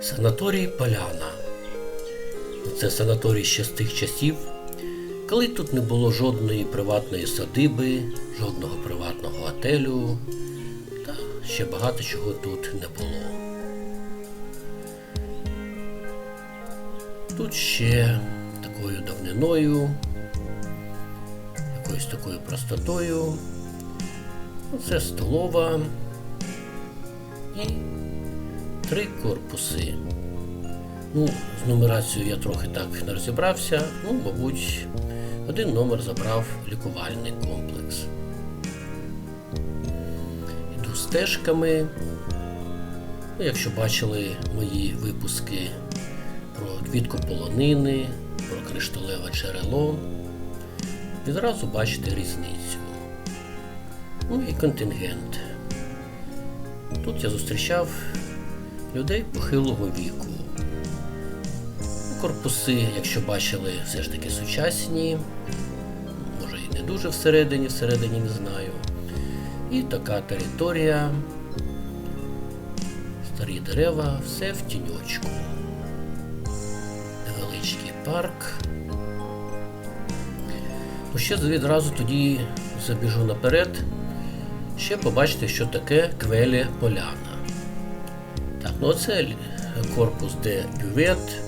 Санаторій Поляна. Це санаторій ще з тих часів, коли тут не було жодної приватної садиби, жодного приватного готелю, та ще багато чого тут не було. Тут ще такою давниною, якоюсь такою простотою. Це столова і три корпуси. Ну, з нумерацією я трохи так не розібрався. Ну, мабуть, один номер забрав лікувальний комплекс. Іду стежками. Ну, якщо бачили мої випуски про квітку полонини, про кришталеве джерело, відразу бачите різницю. Ну і контингент. Тут я зустрічав людей похилого віку. Корпуси, якщо бачили, все ж таки сучасні, може і не дуже всередині, всередині не знаю. І така територія, старі дерева, все в тіньочку. Невеличкий парк. Ну, ще відразу тоді забіжу наперед. Ще побачите, що таке квелі поляна. Так, ну оце корпус, де бювет,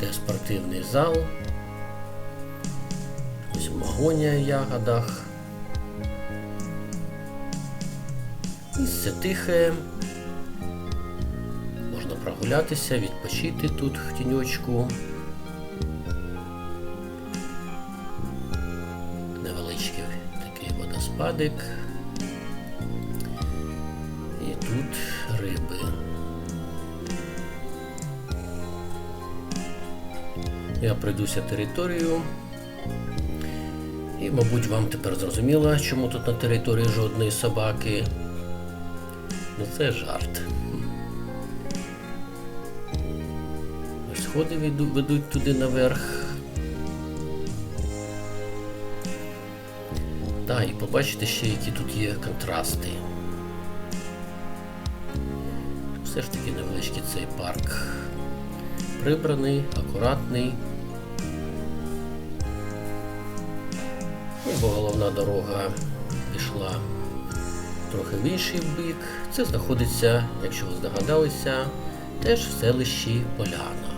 де спортивний зал. Ось магонія в ягодах. Місце тихе. Можна прогулятися, відпочити тут в тіньочку. Невеличкий такий водоспадик. І тут риби. Я пройдуся територію. І, мабуть, вам тепер зрозуміло, чому тут на території жодної собаки. Ну це жарт. Ось сходи ведуть туди наверх. Так, і побачите ще, які тут є контрасти. Все ж таки невеличкий цей парк. Прибраний, акуратний. Бо головна дорога пішла трохи в інший бік. Це знаходиться, якщо ви здогадалися, теж в селищі Поляна.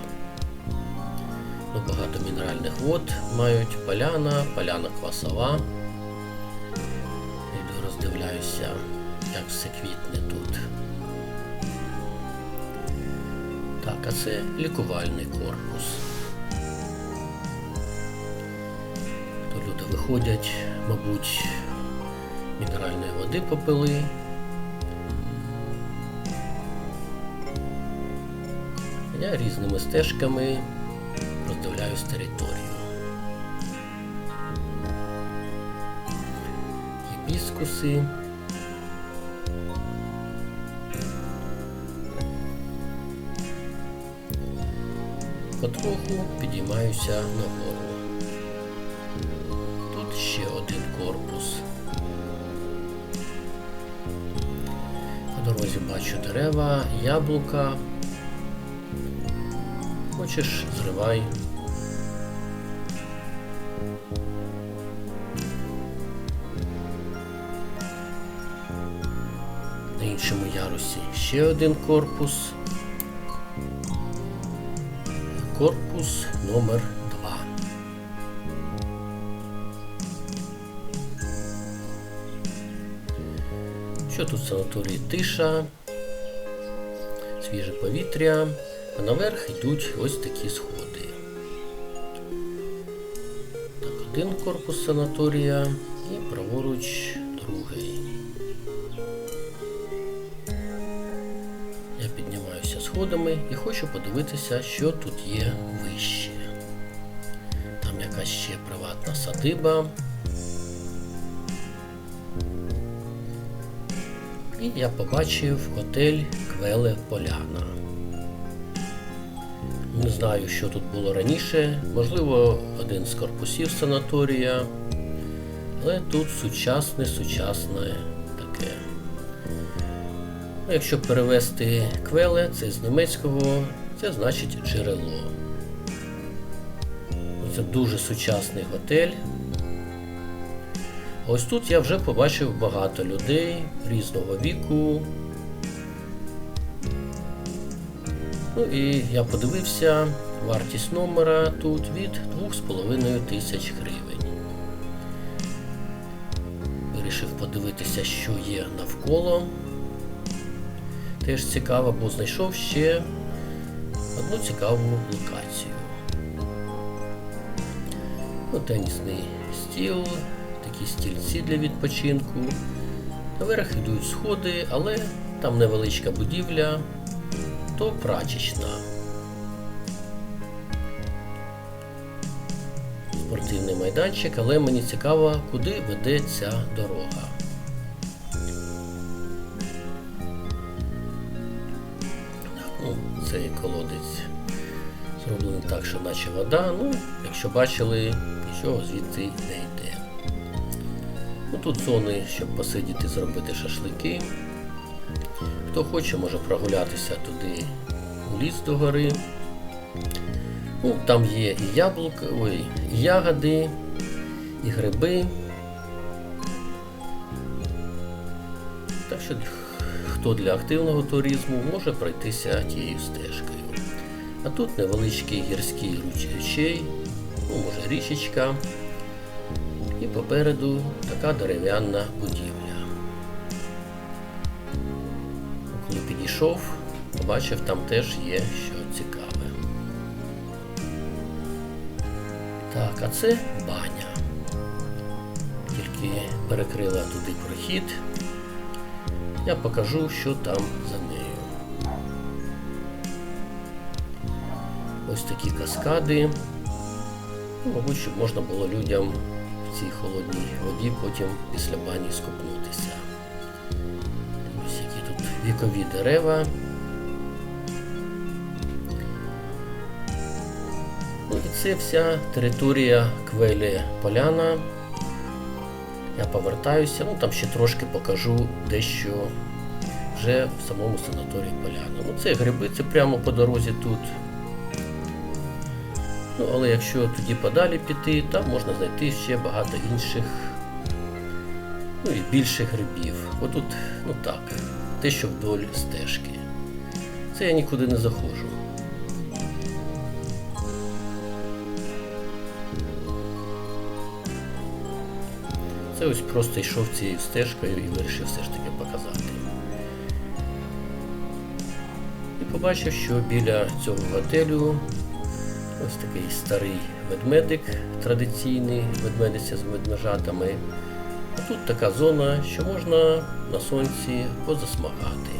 Ну, багато мінеральних вод мають поляна, поляна квасова. Йду роздивляюся, як все квітне тут. Так, а це лікувальний корпус. Виходять, мабуть, мінеральної води попили. Я різними стежками роздивляюсь територію. Гібіскуси. Потроху підіймаюся нагору. Ще один корпус. По дорозі бачу дерева, яблука. Хочеш, зривай. На іншому ярусі ще один корпус. Корпус номер Що тут в санаторії тиша, свіже повітря, а наверх йдуть ось такі сходи. Так, один корпус санаторія і праворуч другий. Я піднімаюся сходами і хочу подивитися, що тут є вище. Там якась ще приватна садиба. І я побачив готель Квеле Поляна. Не знаю, що тут було раніше, можливо, один з корпусів санаторія, але тут сучасне, сучасне таке. Ну, Якщо перевести квеле, це з німецького Це значить джерело. Це дуже сучасний готель. Ось тут я вже побачив багато людей різного віку. Ну і я подивився, вартість номера тут від 2,5 тисяч гривень. Вирішив подивитися, що є навколо. Теж цікаво, бо знайшов ще одну цікаву локацію. Ну, тенісний стіл, такі стільці для відпочинку. Наверх йдуть сходи, але там невеличка будівля, то прачечна. Спортивний майданчик, але мені цікаво, куди веде ця дорога. Ну, цей колодець зроблений так, що наче вода. Ну, якщо бачили, нічого звідти не йде. Ну, Тут зони, щоб посидіти, зробити шашлики. Хто хоче, може прогулятися туди у ліс до гори. Ну, Там є і яблука, ой, і ягоди, і гриби. Так що хто для активного туризму може пройтися тією стежкою. А тут невеличкий гірський ручей, ну, може річечка. І попереду така дерев'яна будівля. Коли підійшов, побачив, там теж є що цікаве. Так, а це баня. Тільки перекрила туди прохід. Я покажу, що там за нею. Ось такі каскади. Ну, мабуть, щоб можна було людям цій холодній воді потім після бані скупнутися. Ось які тут вікові дерева. Ну і це вся територія Квелі Поляна. Я повертаюся, ну там ще трошки покажу дещо вже в самому санаторії Поляна. Ну це гриби, це прямо по дорозі тут. Ну, але якщо тоді подалі піти, там можна знайти ще багато інших, ну і більше грибів. Отут, ну так, те, що вдоль стежки. Це я нікуди не заходжу. Це ось просто йшов цією стежкою і вирішив все ж таки показати. І побачив, що біля цього готелю ось такий старий ведмедик, традиційний ведмедиця з ведмежатами. Тут така зона, що можна на сонці позасмагати.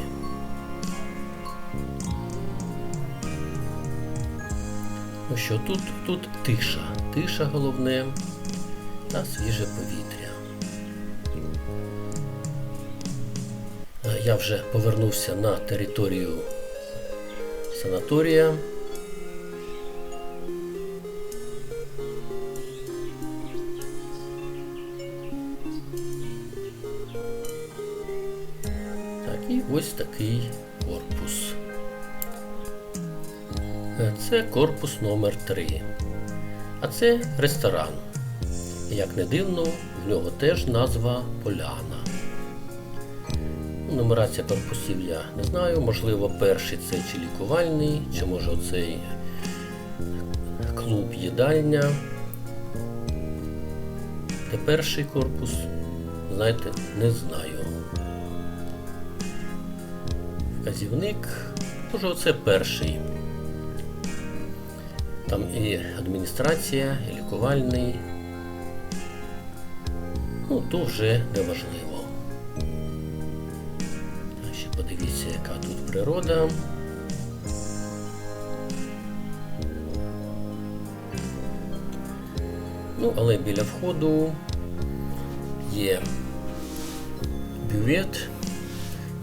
Ну що, тут, тут тиша, тиша головне та свіже повітря. Я вже повернувся на територію санаторія. І ось такий корпус. Е, Це корпус номер 3 А це ресторан. Як не дивно, в нього теж назва Поляна. Нумерація корпусів я не знаю. Можливо, перший це чи лікувальний, чи може оцей клуб їдальня. Де перший корпус, знаєте, не знаю. Вказівник, може оце перший. Там і адміністрація, і лікувальний. Ну, то вже не важливо. Ще подивіться, яка тут природа. Ну, але біля входу є бювет.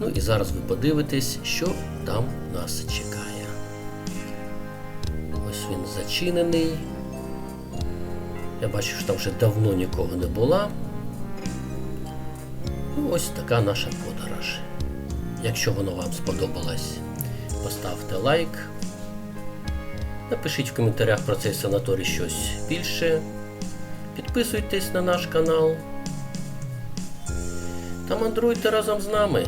Ну і зараз ви подивитесь, що там нас чекає. Ось він зачинений. Я бачу, що там вже давно нікого не було. Ну, ось така наша подорож. Якщо воно вам сподобалось, поставте лайк, Напишіть в коментарях про цей санаторій щось більше. Підписуйтесь на наш канал та мандруйте разом з нами.